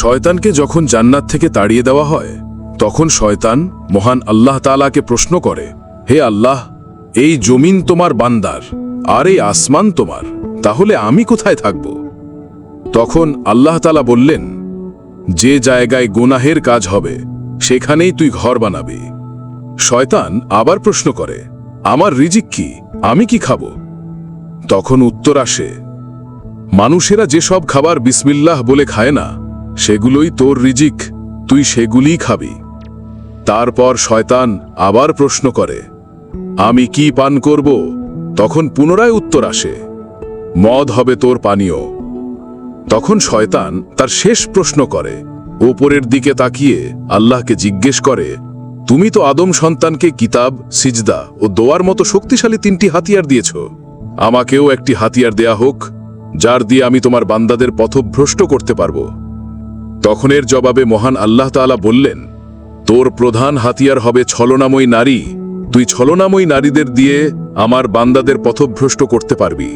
শয়তানকে যখন জান্নাত থেকে তাড়িয়ে দেওয়া হয়, তখন শয়তান মহান আল্লাহ তাআলাকে প্রশ্ন করে, হে আল্লাহ, এই জমিন তোমার বান্দার, আর এই আসমান তোমার, তাহলে আমি কোথায় থাকব? তখন আল্লাহ তাআলা বললেন, যে জায়গায় গোনাহের কাজ হবে, সেখানেই তুই ঘর বানাবি। শয়তান আবার প্রশ্ন করে, আমার রিজিক কি? আমি কি খাব? তখন উত্তর আসে, মানুষেরা যেসব খাবার বিসমিল্লাহ বলে খায় না সেগুলোই তোর রিজিক, তুই সেগুলিই খাবি। তারপর শয়তান আবার প্রশ্ন করে, আমি কি পান করব? তখন পুনরায় উত্তর আসে, মদ হবে তোর পানীয়। তখন শয়তান তার শেষ প্রশ্ন করে, ওপরের দিকে তাকিয়ে আল্লাহকে জিজ্ঞেস করে, তুমি তো আদম সন্তানকে কিতাব, সিজদা ও দোয়ার মতো শক্তিশালী তিনটি হাতিয়ার দিয়েছ। আমাকেও একটি হাতিয়ার দেয়া হোক, যার দিয়ে আমি তোমার বান্দাদের পথভ্রষ্ট করতে পারব। তখনের জবাবে মহান আল্লাহ তালা বললেন, তোর প্রধান হাতিয়ার হবে ছলনাময়ী নারী। তুই ছলনাময়ী নারীদের দিয়ে আমার বান্দাদের পথভ্রষ্ট করতে পারবি।